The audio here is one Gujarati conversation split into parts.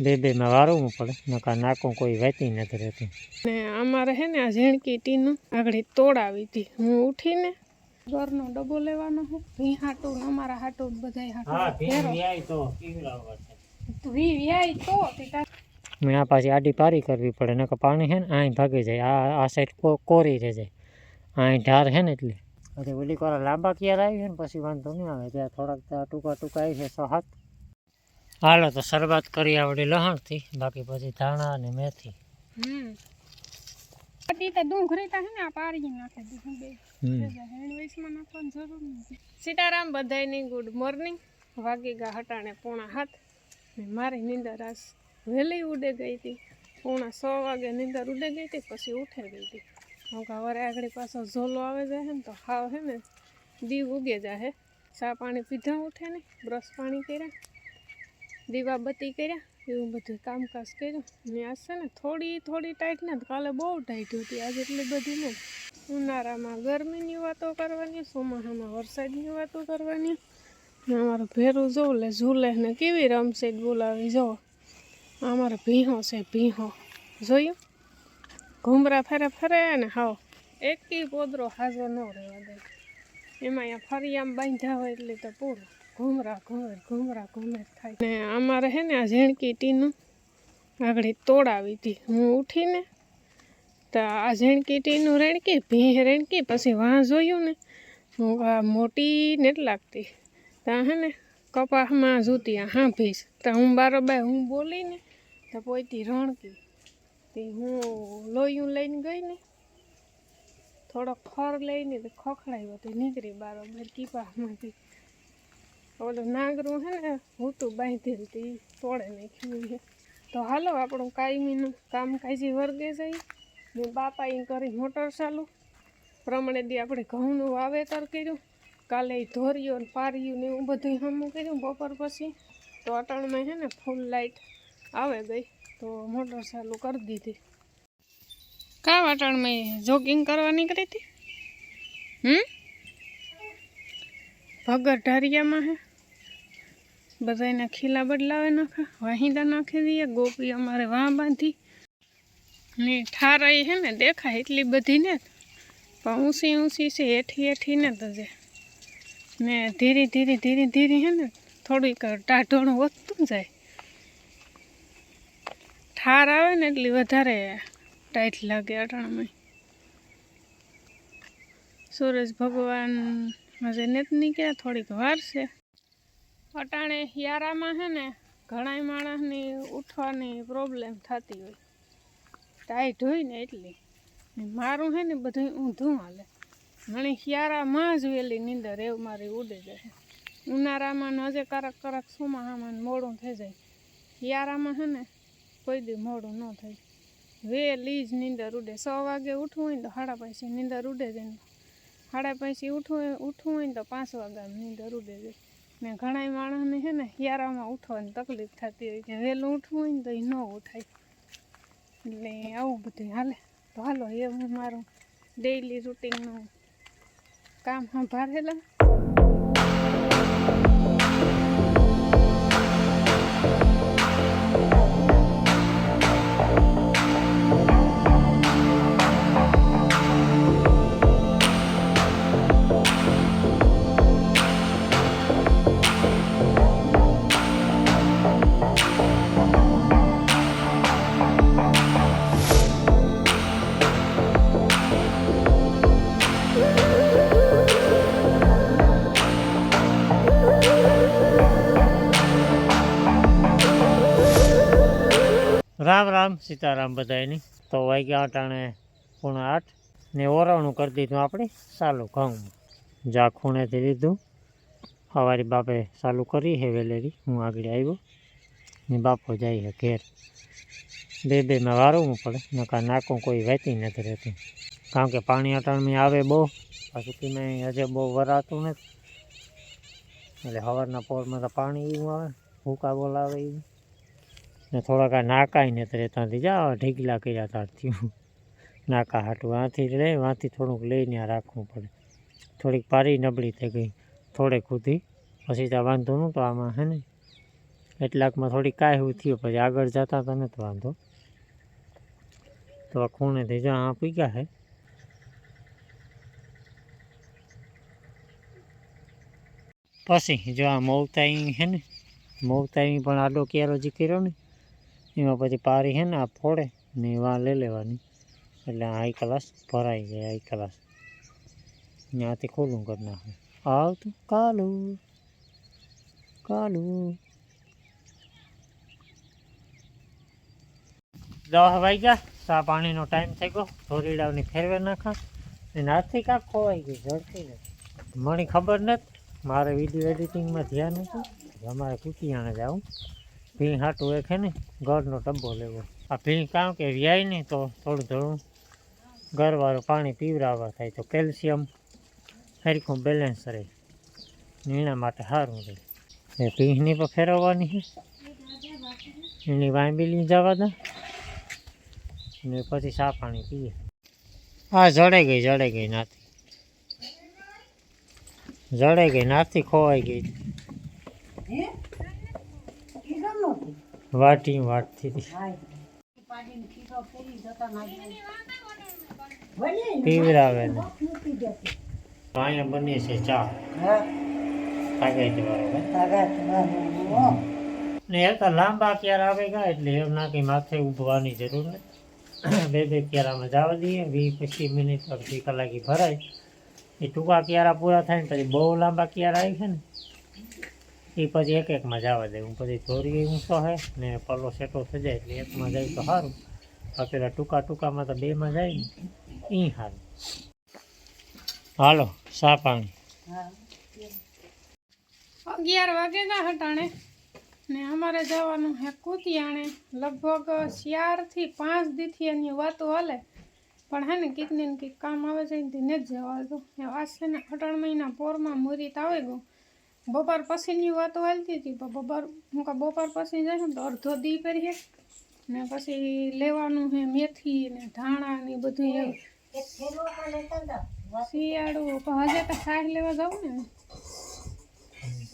બે બેમાં વારવું પડે નકા નાકું કોઈ વહેતી નથી રહેતું. ને અમારે હે ને આ ઝીણકી ટીનું આગળ તોડાવી હતી. હું ઉઠીને ઘરનો ડબ્બો લેવાનો હું. ભી હાટું ને અમારા હાટું બધાય હાટું. ભેરો. તો વી વ્યાય તો તે તાર- મેં આ પાછી આડી પારી કરવી પડે નકર પાણી છે ને અહીં ભાગી જાય આ આ સાઈડ કોરી રહે જાય. અહીં ઢાર છે ને એટલે. પછી ઓલી કોરા લાંબા ક્યારે આવી છે ને પછી વાંધો નહીં આવે ત્યાં થોડાક ત્યાં ટૂંકા ટૂંકા આવી છે સો હાથ હાલો તો શરૂઆત કરી આવડી લહણથી બાકી પછી ધાણા અને મેથી. સીતારામ બધાયની ગુડ મોર્નિંગ વાગી ગયા હટાણે પોણા હાથ. ને મારી નિંદર આજ વહેલી ઉડે ગઈ હતી. પોણા સો વાગે નિંદર ઉડે ગઈ હતી પછી ઉઠે ગઈ હતી. હું સવારે આગળ પાછો ઝોલો આવે જાય ને તો હાવ હે ને દીવ ઉગે જાય ચા પાણી પીધા ઉઠે ને બ્રશ પાણી કર્યા. દીવા બત્તી કર્યા, એવું બધું કામકાજ કર્યું. ને આજ છે ને થોડી થોડી ટાઈટ ને કાલે બહુ ટાઈટ હતી, આજે એટલી બધી ને ઉનાળામાં ગરમીની વાતો કરવાની, ચોમાસામાં વરસાદની વાતો કરવાની. ને અમારું ભેરું જોઉં લે, ઝૂલે ને કેવી રમશે બોલાવી, જો. અમારો ભીહો છે, ભીહો. જોયું? ઘૂમરા ફરે ફરે ને હાવ. એકી પોદરો હાજર ન રહેવા દે. એમાં અહીંયા ફરિયામ બાંધ્યા હોય એટલે તો પૂરું. ઘૂમરા, ઘૂમેર ઘૂમરા, ઘૂમેર થાય. ને અમારે હે ને આ ઝીણકી ટીનું આગળ તોડાવી હતી. હું ઉઠીને તો આ ઝીણકી ટીનું રેણકી, ભીહ રેણકી, પછી વાં જોયું ને, હું આ મોટી નથી લાગતી. ત્યાં હે ને કપાસમાં જોતી હા ભીસ તો હું બારોબાર હું બોલીને તો પોઈતી રણકી. તે હું લોયું લઈને ગઈ ને, થોડોક ખર લઈને તો ખખડાવ્યો તે નીકળી બારોબાર કીપામાંથી ઓલું નાગરું હે ને, હું બાંધેલ તે તોડે નાખ્યું છે તો હાલો આપણું કાયમીનું કામ કાજી વર્ગે જઈ ને બાપા એ કરી મોટર ચાલુ. પ્રમાણે દી આપણે ઘઉંનું વાવેતર કર્યું. કાલે ઈ ધોર્યું ને પાર્યું ને એવું બધું હમું કર્યું બપોર પછી. તો અટાણમાં છે ને ફૂલ લાઇટ આવે ગઈ. તો મોટર ચાલુ કરી દીધી. કા અટાણમાં જોગિંગ કરવા નીકળી હતી? હમ? ભગર ઢારિયામાં હે. બધાના ખીલા બદલાવે નાખા, વાહિંદા નાખી દઈએ ગોપી અમારે વાં બાંધી. ને ઠારાઈ હે ને દેખાય એટલી બધી ને પણ ઊંચી ઊંચી છે, હેઠી હેઠી ને તો જે ને ધીરે ધીરે ધીરે ધીરે હે ને થોડીક ટાઢોણું વધતું જાય. ઠાર આવે ને એટલી વધારે ટાઈટ લાગે અટાણામાં. સૂરજ ભગવાન હજે નથી નીકળ્યા, થોડીક વાર છે. અટાણે હિયારામાં હે ને ઘણા માણસની ઉઠવાની પ્રોબ્લેમ થતી હોય. ટાઈટ હોય ને એટલી. મારું છે ને બધું ઊંધું હાલે. મને હિયારામાં જ વહેલી નીંદર, એવું મારી ઉડે જાય ઉનાળામાં ને હજે કરક કરક સુમાહામાં મોડું થઈ જાય. હિયારામાં છે ને કોઈ દી મોડું ન થાય. વહેલી જ નીંદર ઉડે. સો વાગે ઉઠવું હોય ને તો સાડા પાંચે નીંદર ઉડે જાય સાડા પાંચે ઉઠવું ઉઠવું હોય ને તો પાંચ વાગ્યા નીંદર ઉડે જાય ને ઘણા માણસને છે ને યારામાં ઉઠવાની તકલીફ થતી હોય કે વહેલું ઉઠવું હોય ને તો એ ન ઉઠાય. એટલે આવું બધું હાલે. તો હાલો, એ હું મારું ડેઈલી રૂટીનનું કામ સંભાળેલા. સીતારામ બધાની તો વાગ્યા અટાણે પૂણા આઠ ને ઓરવણું કરી દીધું આપણે ચાલુ ઘઉં. જા ખૂણેથી લીધું. સવારી બાપે ચાલુ કરી, હે વેલેરી, હું આગળ આવ્યો. ને બાપો જાય ઘેર. બે બેમાં વારવું પડે નકા નાકું કોઈ વહેતી નથી રહેતી. કારણ કે પાણી અટાણમાં આવે બહુ, પાછું તેમાં હજે બહુ વરાતું નથી. એટલે સવારના પોરમાં તો પાણી એવું આવે, ભૂકા બોલાવે એવું. ને થોડાક આ નાકાય ને તો ત્યાંથી જાઓ ઢીકલા કર્યા ત્યારથી નાકા હાટું આથી લે વાંથી થોડુંક લઈને આ રાખવું પડે. થોડીક પારી નબળી થઈ ગઈ. થોડેક સુધી પછી ત્યાં વાંધો નહોતો આમાં, હે ને? એટલાકમાં થોડી કાંઈ એવું થયું. પછી આગળ જતા તો નથી વાંધો. તો આ ખૂણેથી જો આ પીગ્યા છે પછી જો આ મૌતાઈ છે ને? મૌતાઈ પણ આડો કેરો જે કર્યો ને? એમાં પછી પારી છે ને આ ફોડે ને વાં લઈ લેવાની. એટલે હાઈ ક્લાસ ભરાઈ જાય હાઈ ક્લાસ ત્યાંથી ખોલું કરી નાખે. આવતું કાલું કાલું. દવા વાઈ ગયા, સા પાણીનો ટાઈમ થઈ ગયો. ધોરીડાવની ફેરવે નાખા. અને હાથથી કાંક ખોવાઈ ગઈ ઝડપી નથી મને ખબર નથી, મારે વીડિયો એડિટિંગમાં ધ્યાન હતું. અમારે કુટિયાણે જાઉં ભીં હાટું એક હે ને, ઘરનો ડબ્બો લેવો. આ ભીં કામ કે વ્યાય ને તો થોડું થોડું ઘરવાળું પાણી પીવડાવવા થાય તો કેલ્શિયમ, હરખું બેલેન્સ રહે. એના માટે સારું રહે. એ ભીંની પણ ફેરવવાની છે. એની વાંબીલી જવા દે. ને પછી સા પાણી પીએ. હા જડે ગઈ જડે ગઈ નાથી. જડે ગઈ નાથી ખોવાઈ ગઈ. વાટી વાટતી હતી પીવડાવે ને. અહીંયા બને છે ચા. તાગાઈ બરાબર ને. એ તો લાંબા ક્યાર આવે ગયા એટલે એમ ના કંઈ માથે ઊભવાની જરૂર નથી. બે બે ક્યારામાં જવા દઈએ, વીસ, પચીસ મિનિટ, અડધી કલાકી ભરાય. એ ટૂંકા ક્યારા પૂરા થાય ને પછી બહુ લાંબા ક્યારા આવી છે ને? એ પછી એક એકમાં જવા દે. હું પછી ધોરી ઊંચો હે, ને પલ્લો સેટો થઈ જાય એટલે એકમાં જાય તો સારું પેલા ટૂંકા ટૂંકામાં તો બેમાં જાય ને એ સારું હાલો, સા પાણી? અગિયાર વાગે ના હટાણે, ને અમારે જવાનું હે કુતિયાણે. લગભગ ચારથી પાંચ દીથી એની વાતો હાલે. પણ હે ને કંઈક ને કંઈક કામ આવે છે ને જ જવા દો. એ છે ને અઢાર મહિના પોરમાં મુરીત આવે ગયું. બપોર પછીની વાતો હાલતી હતી પણ બપોર, હું કાં બપોર પછી જાય ને તો અડધો દી કરીએ ને પછી લેવાનું છે મેથી ને ધાણા ને બધું એવું શિયાળું હજે તો સાઠ લેવા જાઉં ને.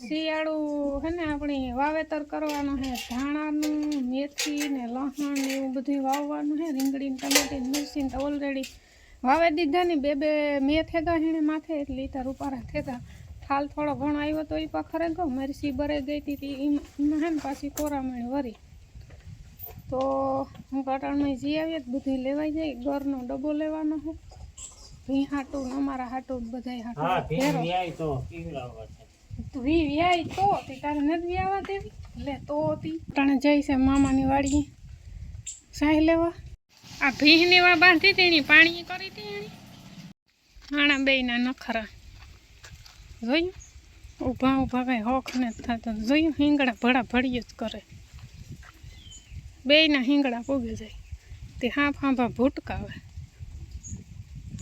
શિયાળું હે ને આપણે વાવેતર કરવાનું છે ધાણાનું, મેથી ને લસણ એવું બધું વાવવાનું હે, રીંગણી ટમેટી મિરસી તો ઓલરેડી વાવે દીધા ને બે બે મેં થેગા હેણે માથે એટલે તાર ઉપારા થેગા. હાલ થોડો ઘણો આવ્યો તો એ પખરે ગયો. મરસી બરાઈ ગઈ હતી તી. એમાં એમાં પાછી કોરામણી વરી. તો હું કટાણમાં જી આવીએ બધું લેવાઈ જાય. ઘરનો ડબ્બો લેવાનો હું. ભી હાટું અમારા હાટું બધાય હા હાટું વી વ્યાય તો તી તારે નથી વ્યાવા દેવી? લે તો તી ટાણે જઈ છે મામાની વાડીએ. સાહી લેવા. આ ભીંની વા બાંધી હતી પાણી કરી હતી એની આણા બેયના નખરા. જોયું ઊભા ઊભા કાંઈ હોખ ને થતો. જોયું હિંગડા ભડા ભળીએ જ કરે. બેયના હિંગડા પૂગે જાય. તે હાંફ હાંભા ભૂટકાવે.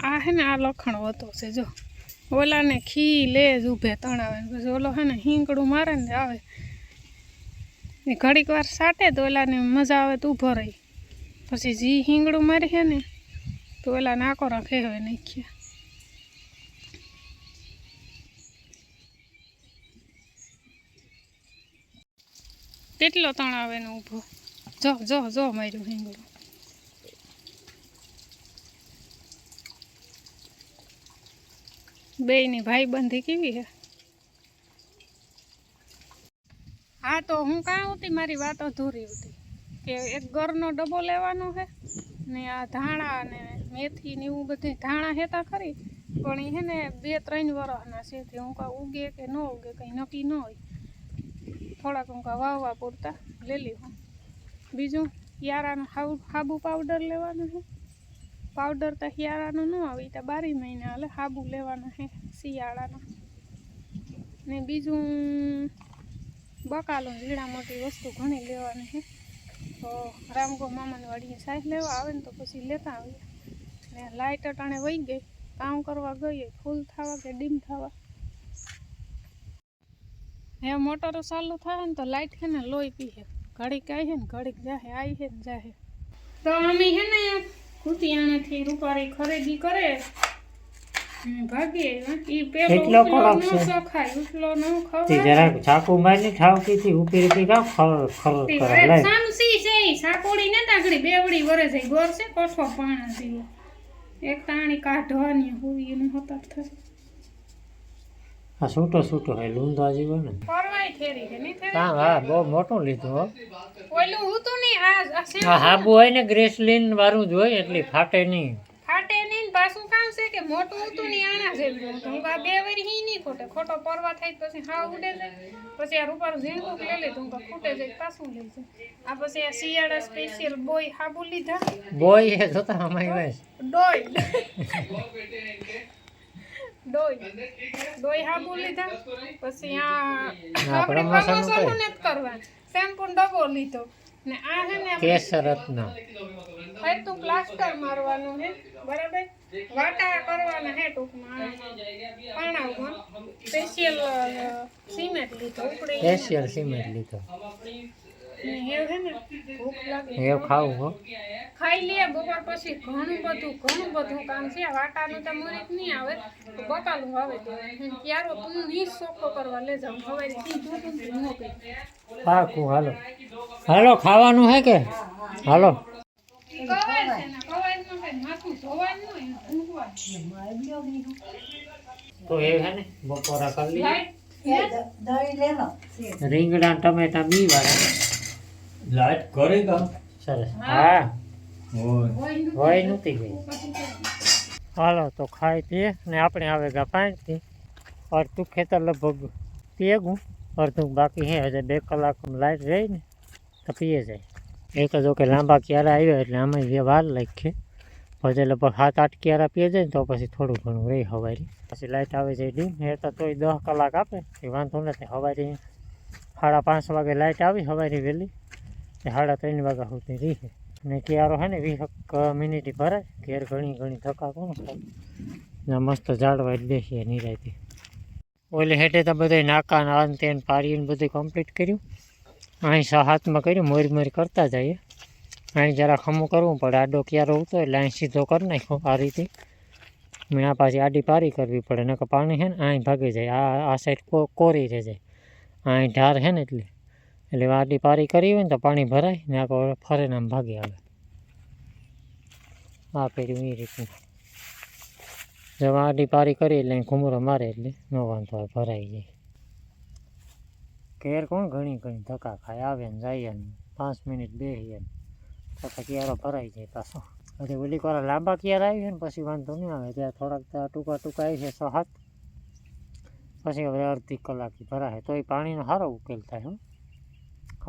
આ હે ને આ લખણ હોતો છે, જો. ઓલાને ખી લે જ ઊભે તણાવે પછી ઓલો હે ને હિંગડું મારે ને આવે. એ ઘડીક વાર સાટે તો ઓલાને મજા આવે તો ઊભો રહી. પછી જી હિંગડું મારી છે ને, તો ઓલા નાકો રાખે હવે નાખ્યા. કેટલો તણાવે ને ઊભો? જો જો જો, માર્યું હિંગડું બેયની ભાઈબંધી કેવી છે? હા, તો હું કાં હતી મારી વાત અધૂરી હતી. કે એક ઘરનો ડબ્બો લેવાનો છે, ને આ ધાણા ને મેથી ને એવું બધું ધાણા હેતા ખરી, પણ એ છે ને બે ત્રણ વર્ષના છે હું કાં ઉગે કે ન ઉગે, કંઈ નક્કી ન હોય. થોડાક હું વાવવા પૂરતા લઈ લીધું બીજું, યારાનું હાબુ પાવડર લેવાનું છે. પાવડર તો હિયારાનું ન આવે તો બારી મહિના હાલે, હાબુ લેવાનું છે, શિયાળાનું. ને બીજું, બકાલો ઝીણા મોટી વસ્તુ ઘણી લેવાની છે. તો રામગો મામાની વાડીએ સાહેબ લેવા આવે ને તો પછી લેતા આવીએ. ને લાઇટ અટાણે વહી ગઈ, કામ કરવા ગઈએ ફૂલ થવા કે ડીમ થવા. હે મોટરો ચાલુ થાય ને તો લાઇટ છે ને લોહી પીએ ઘડીક આવી ને ઘડીક જાહે આવી છે ને જાહે. તો અમે છે ને કુતિયાણાથી રૂપારી ખરીદી કરે. ભાગીએ પેલો કેટલો ન છે? સખાય ન ખવાય. જરાક ચાકુ મારી ઠાવકી ઉપી રૂપી કામ ખર ખર કરે સામસી છે સાકોડી ને તાગડી બેવડી વરે છે ગોર છે કોઠો પાણા જેવો. એક તાણી કાઢવાની હોવી એનું હતાર થશે આ છૂટો છૂટો હે લૂંદા જેવો ને પરવાય ફેરી કે નહીં ફેરી હા હા બહુ મોટું લીધું હો. ઓલું તો નહીં આ આ હાબુ હોય ને ગ્રેસલિન વાળું જ હોય એટલે ફાટે નહીં. ફાટે નહીં ને પાછું કામ છે કે મોટું હતું નહીં આના જેવું હતું હું આ બે વરી હી નહીં ખોટે. ખોટો પરવા થાય પછી હા ઉડે જાય. પછી આ રૂપારું ઝીણકું લઈ લીધું હું ખૂટે જાય પાછું લઈ છે આ પછી આ શિયાળા સ્પેશિયલ બોય હાબુ લીધા. બોય એ જોતા અમારી વાય ડોય. ડોય ડોય હાબુ લીધા પછી આ આપણે promotion નું કરવા શેમ્પુ ડબ્બો લીધો. ને આ છે ને કેસર રત્ન. ફરતું પ્લાસ્ટર મારવાનું હે બરાબર? વાટા કરવાના હે ટૂંકમાં. પાણામાં. સ્પેશિયલ સિમેન્ટ લીધો સિમેન્ટ લીધો. ને હેવ ને ભૂખ લાગે. એવું ખાવું હો. ખાઈ લઈએ બપોર પછી ઘણું બધું ઘણું બધું કામ છે. વાટાનું તો મુરીત નહીં આવે તો બકાલું આવે તો. ક્યારો તું નહીં સોખો કરવા લે જાઉં. હવે પાકું હાલો. હાલો ખાવાનું હે કે? હાલો. તો એ હે ને બપોરા કરી રીંગણા ટમેટા બી વાળા લાઈટ કરે સરસ. હા. હોય. હોય નહોતી ગઈ. હાલો, તો ખાઈ પીએ ને આપણે આવે ગા પાણીથી અડધું ખેતર લગભગ પીએગું અડધું બાકી હે, હજે બે કલાક લાઈટ રહી ને તો પીએ જાય. એક જો કે લાંબા ક્યારા આવ્યા એટલે આમાં જે વાર લાગી પછી લગભગ સાત, આઠ ક્યારા પીએ જાય ને તો પછી થોડું ઘણું રહી હવારી. પછી લાઈટ આવે છે ડીમ એ તો તોય દસ કલાક આપે. એ વાંધો નથી, હવારી સાડા પાંચ વાગે લાઈટ આવી, હવારી વહેલી. એ સાડા ત્રણ વાગ્યા સુધી રહી. ને ક્યારો હે ને વીસ મિનિટ ભરાય ઘેર ઘણી ઘણી થકા કોણ ખાય? ને મસ્ત ઝાડવા જ બેસીએ નિરાયથી ઓલે હેઠે તો બધા નાકા ને આન તેન પાડીને બધું કમ્પ્લીટ કર્યું. અહીં સા હાથમાં કર્યું, મોરી મોરી કરતા જઈએ. અહીં જરા ખમું કરવું પડે. આડો ક્યારો ઉતો એટલે અહીં સીધો કરી નાખ્યો આ રીતે. મેં આ પાછી આડી પારી કરવી પડે. નકર પાણી છે ને અહીં ભાગી જાય. આ આ સાઈડ કો કોરી રહે જાય. અહીં ઢાર છે ને એટલે. એટલે વાડી પારી કરી હોય ને તો પાણી ભરાય, ને આખો ફરે આમ ભાગી આવે આ પેઢી એ રીતનું જો આડી પારી કરી એટલે ઘૂમરો મારે એટલે ન વાંધો આવે, ભરાઈ જાય. ઘેર કોણ ઘણી ઘણી ધક્કા ખાય, આવે ને જાય ને પાંચ મિનિટ બેસીએ ને પછી ક્યારો ભરાઈ જાય પાછો. પછી ઓલી કોરા લાંબા ક્યારે આવી ને પછી વાંધો નહીં આવે, ત્યાં થોડાક ટૂંકા ટૂંકા આવી છે સો પછી હવે અડધી કલાકથી ભરાય, તોય પાણીનો સારો ઉકેલ થાય, હો.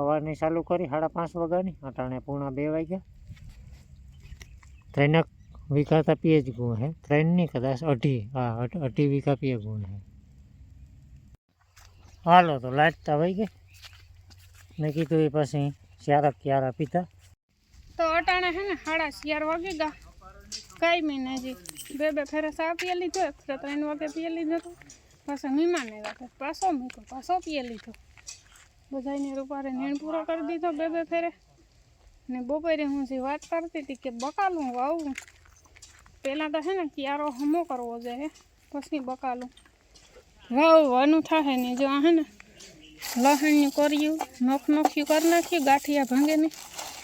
સવારની ચાલુ કરી, સાડા પાંચ વાગ્યાની. અટાણે પૂણા બે વાગ્યા. ત્રણક વીઘા પીએ જ ગુણ હે. ત્રણની કદાચ અઢી હા અઢી વીઘા પીએ ગુણ હે. હાલો તો લાઈટ તો વહી ગઈ મેં કીધું એ પછી ચારક ક્યારા પીતા તો અટાણે હે ને સાડા ચાર વાગી ગયા. કઈ મહિને હજી બે બે ફેરા સા પીએ લીધો, એક ફેરે ત્રણ વાગે પીએ લીધો તો. પાછો મહેમાને રાખે પાછો મૂકો પાછો પીએ લીધો. બધાને રૂપારે નીણ પૂરો કરી દીધો બે બે ફેરે. ને બપોરે હું જે વાત કરતી હતી કે બકાલું વાવું પહેલાં તો છે ને ક્યારો હમો કરવો જોઈએ, પછી બકાલું. વાવવાનું થાય ને જો આ હે ને લસણનું કર્યું, નોખ નોખ્યું કરી નાખ્યું, ગાંઠિયા ભાંગે ને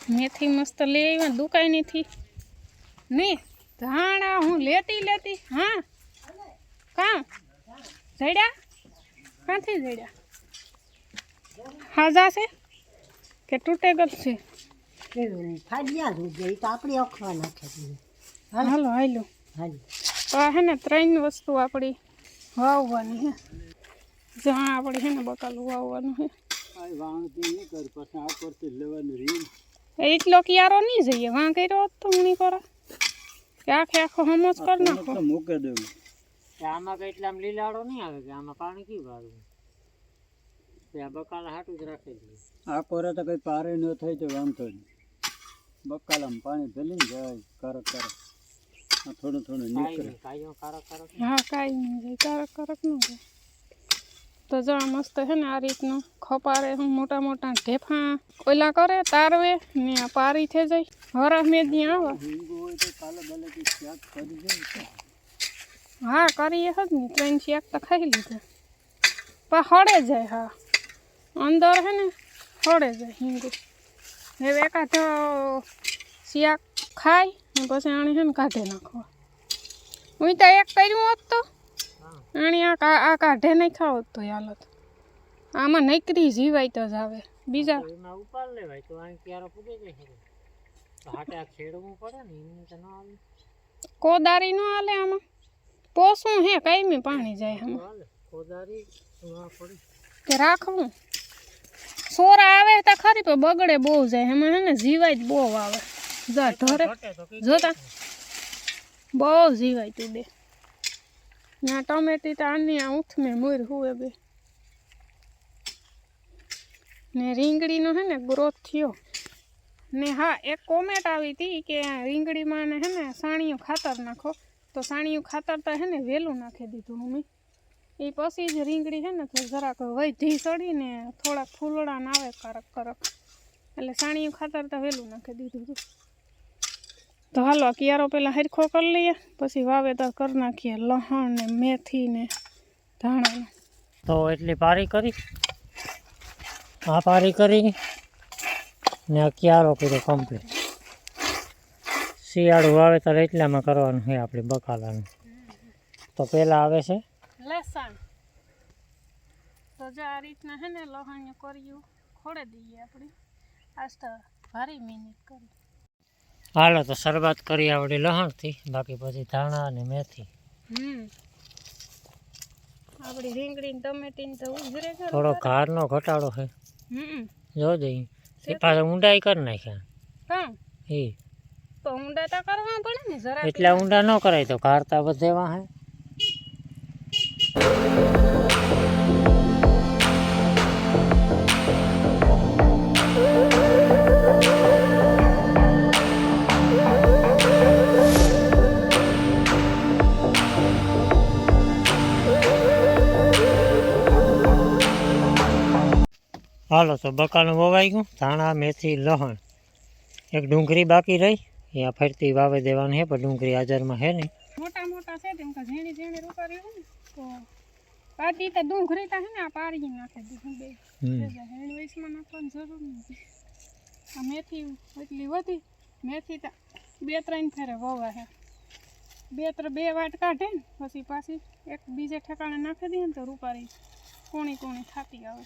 મેથી મસ્ત લઈ આવ્યા દુકાનેથી નહીં ધાણા હું લેતી લેતી, હા, કાં? જડ્યા? ક્યાંથી જડ્યા? હાજા છે? કે તૂટે ગલ છે? હાલો. હાલો તો હે ને ત્રણ વસ્તુ આપણી વાવવાની હે. જ્યાં આપણે છે ને બકાલું વાવવાનું હે. એટલો ક્યારો નહીં જઈએ. વાં કર્યો હોત તો હું કરો કરા કે આખે આખો હમો જ કરી નાખો. મૂકે દઉં આમાં કઈ એટલે આમ લીલાડો નહીં આવે કે આમાં પાણી કયું વાળવું તે આ બકાલા હાટું જ રાખેલું આ કોરે તો કઈ પારે ન થઈ તો વાંધો નહીં. બકાલામાં પાણી ભેલી ને જાય કરક કરક. આ થોડું થોડું નીકળે. કાયો કારો કારો હા કાંઈ નહીં જાય કારક કારક ન જાય તો જો આ મસ્ત છે ને આ રીતનું ખપારે હું મોટા મોટા ઢેફા ઓલા કરે તારવે ને આ પારી થઈ જાય. હરા મેદી આવે. હિંગુ હોય તો કાલે બાલે શાક કરી જાય હા કરીએ જ ને. ત્રણ શેક તો ખાઈ લીધા. પણ હળે જાય હા. અંદર હે ને ફળે જાય હિંગુ હવે એકાદ શિયાક ખાય ને પછી આણે છે ને કાઢે નાખવા. હું તો એક કર્યું હોત તો આણે આ આ કાઢે નહીં ખાવ તો હાલત. આમાં નકરી જીવાય તો જ આવે. બીજા ઉપાડ લેવાય. તો અહીં ક્યારે પૂગે જાય ખરું. તો હાટે આ ખેડવું પડે ને એમને તો ના આવે કોદારી ન હાલે આમાં. પોસું હે કાયમી પાણી જાય આમાં. કોદારી કે રાખવું? સોરા આવે તો ખરી, પણ બગડે બહુ જાય. એમાં હે ને જીવાય જ બહુ આવે. જા કઈ જોતા? બહુ જીવાય તું બે. ના, ટમેટી તો આની આ ઊંઠ મેં મોર હુએ બે. ને રીંગણીનો હે ને ગ્રોથ થયો. ને હા, એક કોમેન્ટ આવી હતી કે રીંગણીમાં ને હે ને સાણિયું ખાતર નાખો. તો સાણિયું ખાતર તો હે ને વહેલું નાખી દીધું મમ્મી. એ પછી જ રીંગણી છે ને તો જરાક વધી ચડીને થોડાક ફૂલડા ને આવે કરક કરક. એટલે સાણીયું ખાતર તો વહેલું નાખી દીધું હતું તો હાલો કિયારો પહેલાં હરખો કરી લઈએ, પછી વાવેતર કરી નાખીએ લહણ ને મેથી ને ધાણા. તો એટલી પારી કરી. આ પારી કરી ને આ ક્યારો કર્યો કમ્પ્લીટ શિયાળું વાવેતર એટલામાં કરવાનું છે આપણે બકાલાનું. તો પહેલાં આવે છે લસણ. તો જો આ રીતના હે ને લહણ કર્યું ખોડે દઈએ આપણે. આજ તો ભારી મહેનત કરી. હાલો તો શરૂઆત કરી આવડી લહણથી બાકી પછી ધાણા અને મેથી. હમ. આપણી રીંગણી ને ટમેટી ને તો ઉજરે કરે થોડો ઘારનો ઘટાડો છે. હમ. જો જઈ એ પાછા ઊંડાઈ કરી નાખ્યા. હા. એ તો ઊંડા તો કરવા પડે ને જરા એટલા ઊંડા ન કરાય તો ઘારતા વધેવા હે હાલો તો બકાલું વવાઈ ગયું. ધાણા મેથી લહણ. એક ડુંગળી બાકી રહી. એ આ ફરતી વાવે દેવાની છે પણ ડુંગળી હાજરમાં છે નહીં. મોટા મોટા છે તેમ કે ઝીણી ઝીણી રૂપારી હોય ને તો પાટી તો ડુંગળી તો હે ને આ પાડી નાખે દીધું બે. હમ. હેણ વૈસમાં નાખવાની જરૂર નથી આ મેથી એટલી વધી મેથી તો બે ત્રણ ફેરે વવા હે. બે ત્રણ બે વાટ કાઢે ને પછી પાછી એક બીજે ઠેકાણે નાખી દઈએ ને તો રૂપારી કોણી કોણી થતી આવે.